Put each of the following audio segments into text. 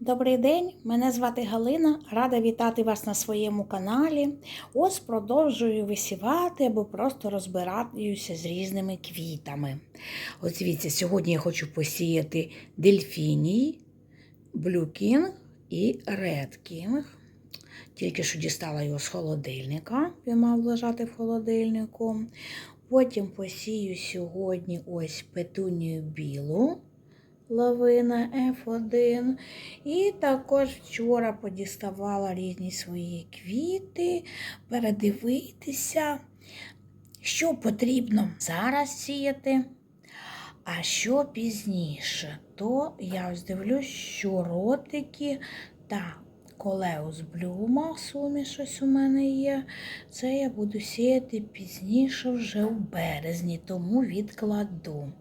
Добрий день, мене звати Галина. Рада вітати вас на своєму каналі. Ось продовжую висівати або просто розбиратися з різними квітами. Ось дивіться, сьогодні я хочу посіяти дельфіній, блюкінг і редкінг. Тільки що дістала його з холодильника, він мав лежати в холодильнику. Потім посію сьогодні ось петунію білу лавина F1. І також вчора подіставала різні свої квіти, передивитися, що потрібно зараз сіяти, а що пізніше. То я ось дивлюсь, що ротики та колеус блюма, суміш ось у мене є. Це я буду сіяти пізніше вже в березні, тому відкладу.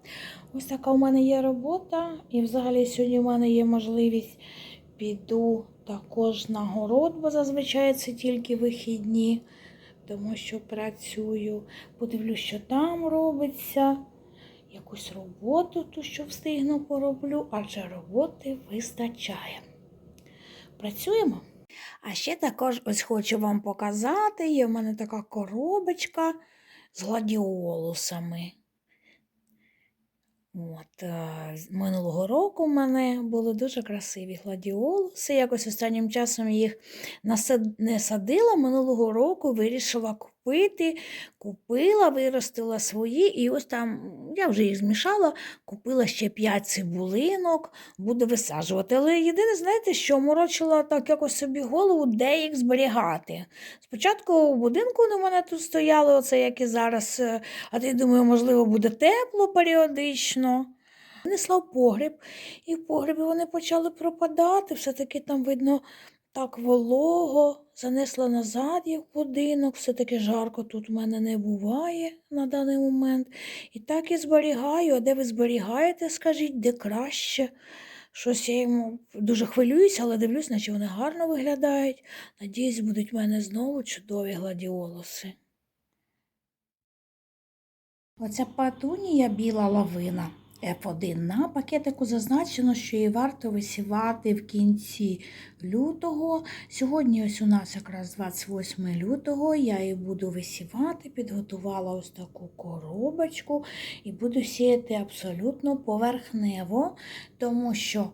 Ось така у мене є робота, і взагалі сьогодні в мене є можливість піду також на город, бо зазвичай це тільки вихідні, тому що працюю. Подивлюсь, що там робиться. Якусь роботу, ту, що встигну пороблю, адже роботи вистачає. Працюємо. А ще також ось хочу вам показати, є в мене така коробочка з гладіолусами. От, е, минулого року в мене були дуже красиві гладіолуси. Якось останнім часом їх не садила. Минулого року вирішила купити. Купила, виростила свої, і ось там я вже їх змішала, купила ще 5 цибулинок, буду висаджувати. Але єдине, знаєте, що морочила так якось собі голову, де їх зберігати. Спочатку в будинку у мене тут стояли, оце як і зараз, е, а ти думаю, можливо, буде тепло періодично. Несла в погріб, і в погребі вони почали пропадати. Все-таки там видно так волого, занесла назад їх в будинок, все-таки жарко тут в мене не буває на даний момент. І так і зберігаю. А де ви зберігаєте, скажіть, де краще? Щось я йому дуже хвилююся, але дивлюсь, наче вони гарно виглядають. Надіюсь, будуть в мене знову чудові гладіолуси. Оця патунія біла лавина F1 на пакетику зазначено, що її варто висівати в кінці лютого. Сьогодні ось у нас якраз 28 лютого. Я її буду висівати, підготувала ось таку коробочку і буду сіяти абсолютно поверхнево, тому що е,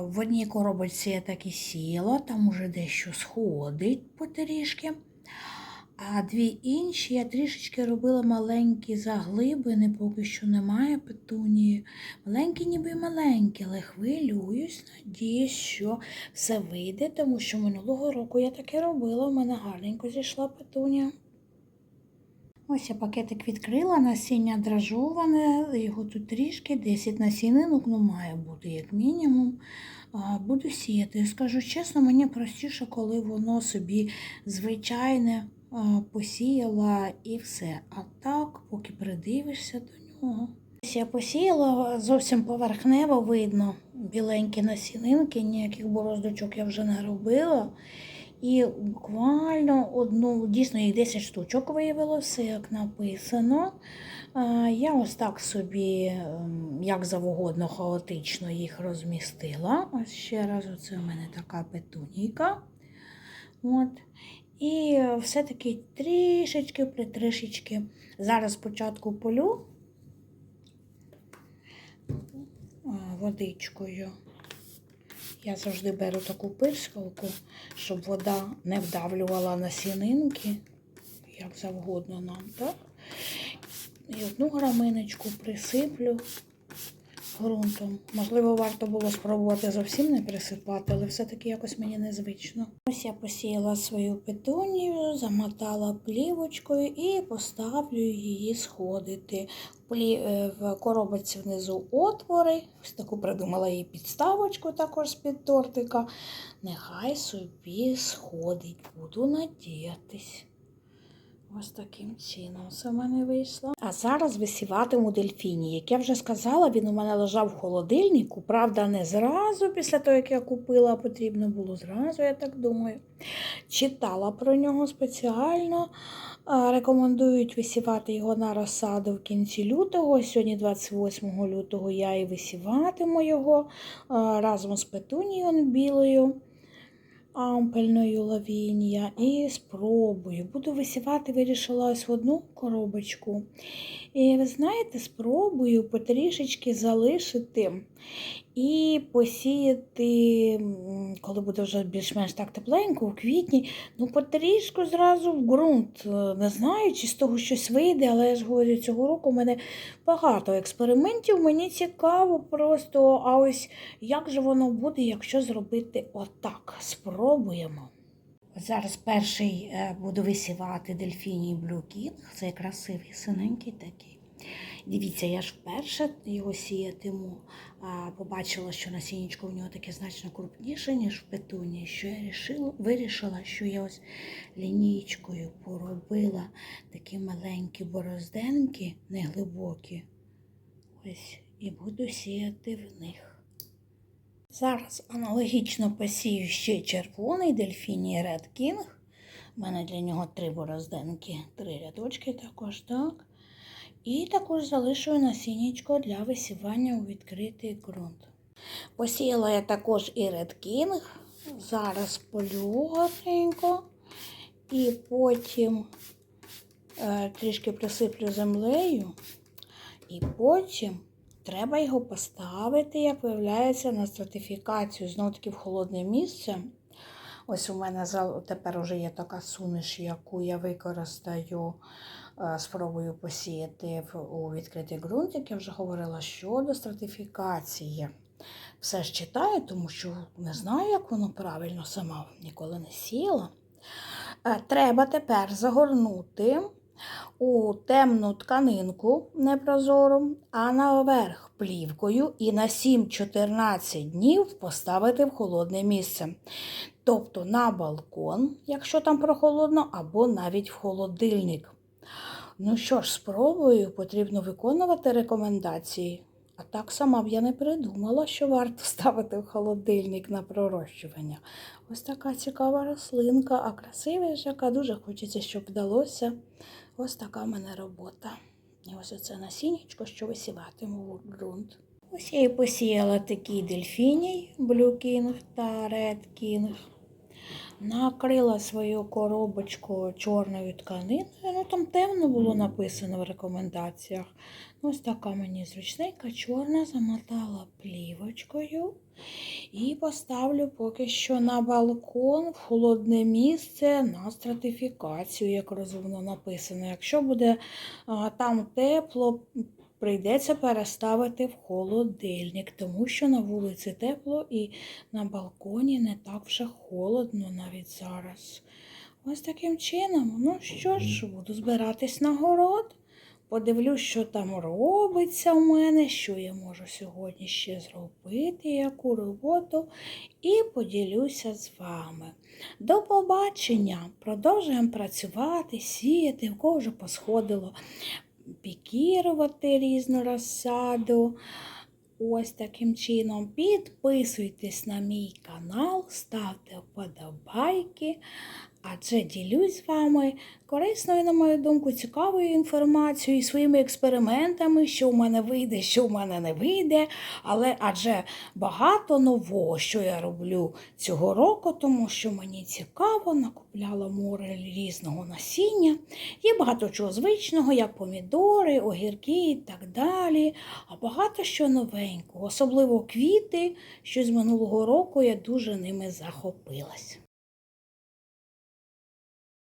в одній коробочці я так і сіяла, там уже дещо сходить потрішки. А дві інші я трішечки робила маленькі заглибини, поки що немає петунії. Маленькі, ніби маленькі, але хвилююсь, надіюсь, що все вийде, тому що минулого року я таке робила, у мене гарненько зійшла петунія. Ось я пакетик відкрила, насіння дражоване, його тут трішки, 10 насінинок, ну має бути як мінімум. Буду сіяти. Скажу чесно, мені простіше, коли воно собі звичайне посіяла і все. А так, поки придивишся до нього. Ось я посіяла, зовсім поверхнево видно біленькі насінинки, ніяких бороздочок я вже не робила. І буквально одну, дійсно їх 10 штучок виявилося, як написано. Я ось так собі, ем, як завгодно, хаотично їх розмістила. Ось ще раз, оце у мене така петунійка. От. І все-таки трішечки, притрішечки. Зараз спочатку полю водичкою. Я завжди беру таку пирскалку, щоб вода не вдавлювала насінинки, як завгодно нам, так? І одну граминочку присиплю ґрунтом. Можливо, варто було спробувати зовсім не присипати, але все-таки якось мені незвично. Ось я посіяла свою петунію, замотала плівочкою і поставлю її сходити. Е, В коробочці внизу отвори. Ось таку придумала їй підставочку також з-під тортика. Нехай собі сходить, буду надіятись. Ось таким чином все в мене вийшло. А зараз висіватиму дельфіні. Як я вже сказала, він у мене лежав в холодильнику. Правда, не зразу після того, як я купила, потрібно було зразу, я так думаю. Читала про нього спеціально. Рекомендують висівати його на розсаду в кінці лютого. Сьогодні, 28 лютого, я і висіватиму його разом з петунією білою ампельною лавінія і спробую. Буду висівати, вирішила ось в одну коробочку. І ви знаєте, спробую потрішечки залишити і посіяти, коли буде вже більш-менш так тепленько, у квітні, ну потрішку зразу в ґрунт. Е, Не знаю, чи з того щось вийде, але я ж говорю, цього року у мене багато експериментів. Мені цікаво просто, а ось як же воно буде, якщо зробити отак? Спробуємо. Зараз перший е, буду висівати дельфіній King. Це красивий синенький такий. Дивіться, я ж вперше його сіятиму. А, побачила, що насіннячко в нього таке значно крупніше, ніж в петуні. Що я рішила, вирішила, що я ось лінійкою поробила такі маленькі борозденки, неглибокі. Ось, і буду сіяти в них. Зараз аналогічно посію ще червоний дельфіній Red King. У мене для нього три борозденки, три рядочки також, так. І також залишую насіннячко для висівання у відкритий ґрунт. Посіяла я також і Red King. Зараз полю гарненько. І потім е, трішки присиплю землею. І потім треба його поставити, як виявляється, на стратифікацію. Знову таки в холодне місце. Ось у мене тепер вже є така суміш, яку я використаю, е, спробую посіяти у відкритий ґрунт, як я вже говорила, щодо стратифікації. Все ж читаю, тому що не знаю, як воно правильно сама ніколи не сіяла. Е, Треба тепер загорнути у темну тканинку непрозору, а наверх плівкою і на 7-14 днів поставити в холодне місце. Тобто на балкон, якщо там прохолодно, або навіть в холодильник. Ну що ж, спробую, потрібно виконувати рекомендації. А так сама б я не придумала, що варто ставити в холодильник на пророщування. Ось така цікава рослинка, а красива ж яка дуже хочеться, щоб вдалося. Ось така в мене робота. І ось оце насіннячко, що висіватиму в ґрунт. Ось я і посіяла такий дельфіній, King та King. Накрила свою коробочку чорною тканиною. Ну там темно було написано в рекомендаціях. Ну, Ось така мені зручненька, чорна, замотала плівочкою. І поставлю поки що на балкон в холодне місце на стратифікацію, як розумно написано. Якщо буде а, там тепло, прийдеться переставити в холодильник, тому що на вулиці тепло і на балконі не так вже холодно навіть зараз. Ось таким чином. Ну що ж, буду збиратись на город. Подивлюсь, що там робиться у мене, що я можу сьогодні ще зробити, яку роботу, і поділюся з вами. До побачення! Продовжуємо працювати, сіяти, в кого вже посходило пікірувати різну розсаду. Ось таким чином. Підписуйтесь на мій канал, ставте вподобайки, адже ділюсь з вами корисною, на мою думку, цікавою інформацією і своїми експериментами, що в мене вийде, що в мене не вийде. Але адже багато нового, що я роблю цього року, тому що мені цікаво, накупляла море різного насіння. Є багато чого звичного, як помідори, огірки і так далі. А багато що новенького, особливо квіти, що з минулого року я дуже ними захопилась.